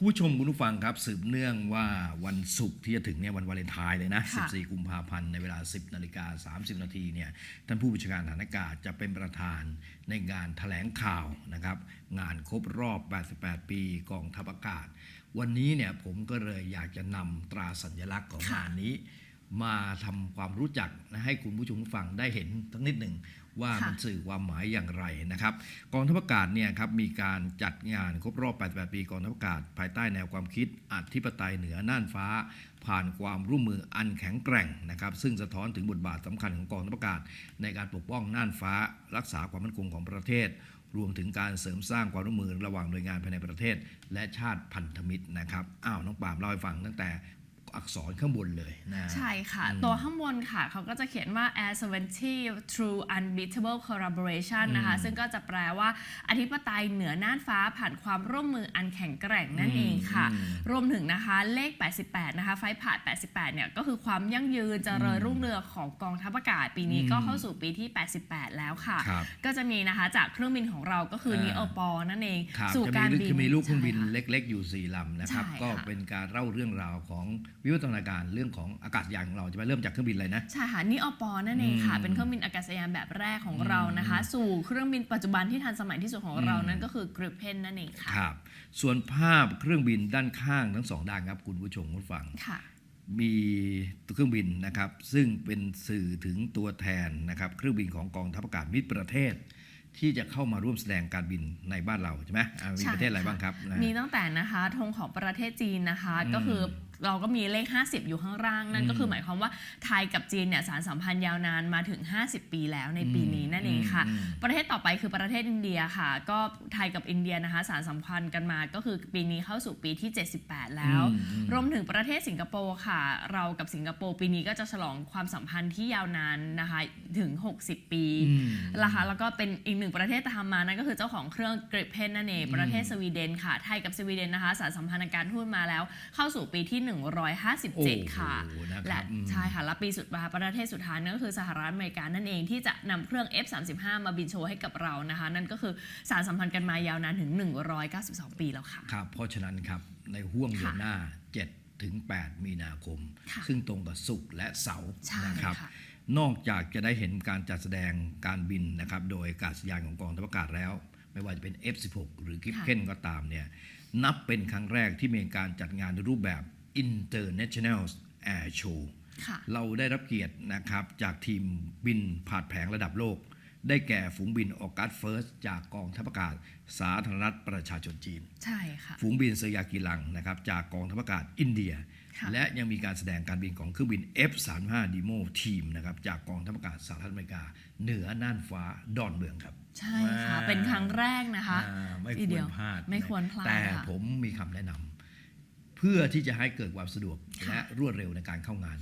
คุณผู้ชมคุณผู้ฟังครับสืบเนื่องว่าวันศุกร์ที่จะถึงเนี่ยวันวาเลนไทน์เลยนะค่ะ14 กุมภาพันธ์ในเวลา 10นาฬิกา30 นาทีเนี่ยท่านผู้บัญชาการฐานอากาศจะเป็นประธานในงานแถลงข่าวนะครับงานครบรอบ 88 ปีกองทัพอากาศ วันนี้เนี่ยผมก็เลยอยากจะนำตราสัญลักษณ์ของค่ะงานนี้ มาทำความรู้จักนะให้คุณผู้ชมผู้ฟังได้เห็นสักนิดหนึ่ง ว่าค่ะมันสื่อความหมายอย่างไรนะครับกองทัพอากาศเนี่ยครับมีการจัดงานครบรอบ 88 ปีกองทัพอากาศ ภายใต้แนวความคิดอธิปไตยเหนือน่านฟ้า ผ่านความร่วมมืออันแข็งแกร่งนะครับ ซึ่งสะท้อนถึงบทบาทสำคัญของกองทัพอากาศ ในการปกป้องน่านฟ้า รักษาความมั่นคงของประเทศรวมถึงการเสริมสร้างความร่วมมือระหว่างหน่วยงานภายในประเทศ และชาติพันธมิตรนะครับ อ้าว น้องปาล์มเล่าให้ฟังตั้งแต่ อักษรข้างบนเลยนะใช่ค่ะอืมตัวข้างบนค่ะ เขาก็จะเขียนว่า Air Sovereignty Through Unbeatable Collaboration นะคะอืมซึ่งก็จะแปลว่าอธิปไตยเหนือน่านฟ้าผ่านความร่วมมืออันแข็งแกร่งนั่นเองค่ะอืมรวมถึงนะคะเลข 88 นะคะ ไฟผ่าน 88 เนี่ย ก็คือความยั่งยืนเจริญรุ่งเรืองของกองทัพอากาศ ปีนี้อืมก็เข้าสู่ปีที่ 88 แล้วค่ะครับก็จะมีนะคะจากเครื่องบินของเราก็คืออ่านีโอปอนั่นเองครับสู่จะการมีบินจะมีลูกเครื่องบินใช่ค่ะเล็ก ๆ อยู่4ลำนะครับใช่ค่ะก็เป็นการเล่าเรื่องราวของวิวัฒนาการเรื่องของอากาศยานของเราจะไปเริ่มจากเครื่องบินเลยนะ ใช่ค่ะนี่อปอนั่นเองค่ะอืมเป็นเครื่องบินอากาศยานแบบแรกของเรานะคะ สู่เครื่องบินปัจจุบันที่ทันสมัยที่สุดของเราอืมนั่นก็คือกริปเพนนั่นเองค่ะครับส่วนภาพเครื่องบินด้านข้างทั้งสองด้านครับคุณผู้ชมคุณผู้ฟังค่ะมีตัวเครื่องบินนะครับ ซึ่งเป็นสื่อถึงตัวแทนนะครับเครื่องบินของกองทัพอากาศมิตรประเทศที่จะเข้ามาร่วมแสดงการบินในบ้านเราใช่ไหมอ่ามีใช่ประเทศอะไรค่ะบ้างครับนะมีตั้งแต่นะคะธงของประเทศจีนนะคะอืมก็คือ เราก็มีเลข 50 อยู่ข้างล่าง นั่นก็คือหมายความว่าไทยกับจีนเนี่ยสารสัมพันธ์ยาวนานมาถึง 50 ปีแล้วในปีนี้นั่นเองค่ะอืมประเทศต่อไปคือประเทศอินเดียค่ะ ก็ไทยกับอินเดียนะคะสารสัมพันธ์กันมาก็คือปีนี้เข้าสู่ปีที่ 78 แล้วอืมอืมรวมถึงประเทศสิงคโปร์ค่ะ เรากับสิงคโปร์ปีนี้ก็จะฉลองความสัมพันธ์ที่ยาวนานนะคะถึง 60 ปีอืมนะคะแล้วก็เป็นอีกหนึ่งประเทศตามมานั่นก็คือเจ้าของเครื่องกริปเพนนั่นเองประเทศสวีเดนค่ะไทยกับสวีเดนนะคะสารสัมพันธ์ทางการทูตมาแล้วเข้าสู่ปีที่157 ค่ะโอ้โหนะครับและอืมใช่ค่ะและปีสุดท้ายประเทศสุดท้ายนั่นก็คือสหรัฐอเมริกานั่นเองที่จะนำเครื่อง F35 มาบินโชว์ให้กับเรานะคะ นั่นก็คือสารสัมพันธ์กันมายาวนานถึง 192 ปีแล้วค่ะครับเพราะฉะนั้นครับในห่วงเดือนค่ะหน้า 7 ถึง 8 มีนาคมค่ะซึ่งตรงกับศุกร์และเสาร์ใช่นะครับค่ะนอกจากจะได้เห็นการจัดแสดงการบินนะครับ โดยอากาศยานของกองทัพอากาศแล้ว ไม่ว่าจะเป็น F16 หรือกิฟค่ะเคนก็ตามเนี่ยนับเป็นครั้งแรกที่มีการจัดงานในรูปแบบ International Air Show ค่ะเราได้รับเกียรตินะครับจากทีมบินผ่านแผงระดับโลก ได้แก่ฝูงบินออกัสเฟิร์สจากกองทัพอากาศ สาธารณรัฐประชาชนจีน ใช่ค่ะ ฝูงบินเซยากิลังนะครับจากกองทัพอากาศอินเดียค่ะและยังมีการแสดงการบินของเครื่องบิน F35 Demo ทีมนะครับจากกองทัพอากาศสหรัฐอเมริกา เหนือน่านฟ้าดอนเมืองครับ ใช่ค่ะอ่าเป็นครั้งแรกนะคะอ่าไม่ทีคเดีวยรพลาด ไม่ควรพลาด แต่ค่ะผมมีคำแนะนำ เพื่อที่จะให้เกิดความสะดวกค่ะและรวดเร็วในการเข้างาน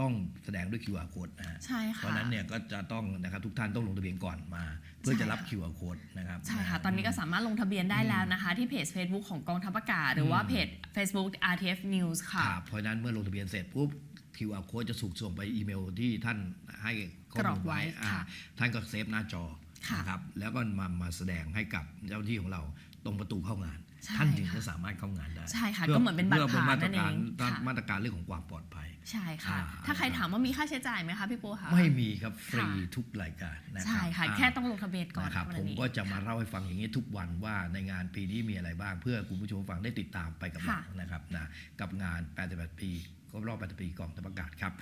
ต้องแสดงด้วย QR code นะฮะใช่เพค่ะราะฉะนั้นเนี่ยก็จะต้องนะครับทุกท่านต้องลงทะเบียนก่อนมา เพื่อจะรับใช่ค่ะ QR code นะครับใช่ค่ะ ตอนนี้ก็สามารถลงทะเบียนได้แล้วนะคะ ที่เพจ Facebook ของกองทัพอากาศหรือว่าเพจ Facebook RTF News ค่ะครับเพราะฉะนั้นเมื่อลงทะเบียนเสร็จปุ๊บ QR code จะถูกส่งไปอีเมลที่ท่านให้ข้อกรมูอกลไว้ไว้อ่าค่ะ ท่านก็เซฟหน้าจอค่ะ นะครับแล้วก็มามาแสดงให้กับเจ้าหน้าที่ของเราตรงประตูเข้างานใช่ ท่านถึงค่ะจะสามารถเข้างานได้ใช่ค่ะพื่ก็เหมือนเป็นบัตรพื่ผ่านมาตรนั่นเอการงค่ะมาตรการเรื่องของความปลอดภัย ใช่ค่ะอ่าถ้าใครถามว่ามีค่าใช้จ่ายไหมคะพี่ปูคะไม่มีครับฟรีค่ะทุกรายการนะครัใช่ค่ะอ่าแค่ต้องลงทะเบียนก่อนนะครับเท่าผนั้มนเองก็จะมาเล่าให้ฟังอย่างนี้ทุกวันว่าในงานปีนี้มีอะไรบ้าง เพื่อคุณผู้ชมฟังได้ติดตามไปกับเราค่ะนะครับนะกับงาน 88 ปีครบรอบ 88 ปีกองทัพอากาศครับ